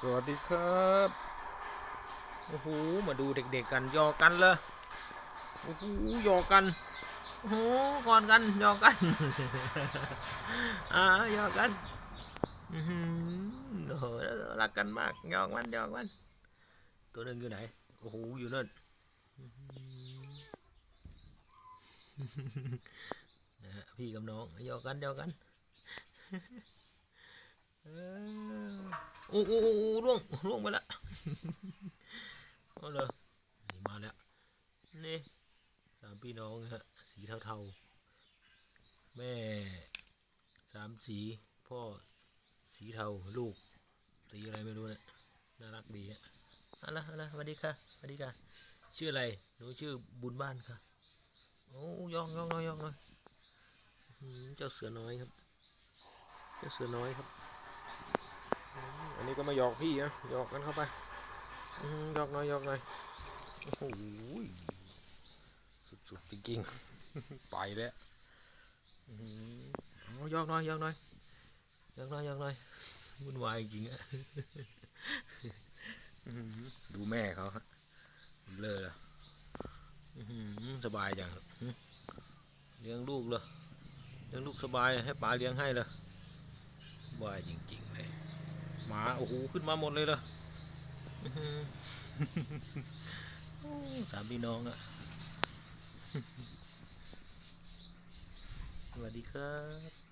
สวัสดีครับ โอ้โห มาดูเด็กๆกันยอกันเลยโอ้โหยอกัน โอ้โหกอดกันยอกัน อ่ายอกันอื้อโอ้โหรักกันมากยอกมันยอกมัน ตัวนึงอยู่ไหน โอ้โห อยู่นั่นนะพี่กับน้องยอกันยอกัน โอ้โอ้โอ้โอ้ล่วงล่วงไปละเอาเลยนี่มาแล้ว นี่สามพี่น้องฮะ สีเทาๆ แม่สามสี พ่อสีเทา ลูก สีอะไรไม่รู้เนี่ยน่ารักดีฮะเอะไรอะไรสวัสดีค่ะสวัสดีค่ะ ชื่ออะไร หนูชื่อบุญบ้านค่ะ โอ้ยองยองน้อยยองน้อยเจ้าเสือน้อยครับ เจ้าเสือน้อยครับ อันนี้ก็มาหยอกพี่นะหยอกกันเข้าไปหยอกหน่อยหยอกหน่อยโอ้โหสุดๆจริงๆไปแล้วอืมเอาหยอกหน่อยหยอกหน่อยหยอกหน่อยหยอกหน่อยวุ่นวายจริงอะดูแม่เขาฮะเลออื้อหือสบายจังเลี้ยงลูกเลยเลี้ยงลูกสบายให้ป๋าเลี้ยงให้เลยสบายจริง หมาโอ้โหขึ้นมาหมดเลยเหรอสามพี่น้องอะสวัสดีครับ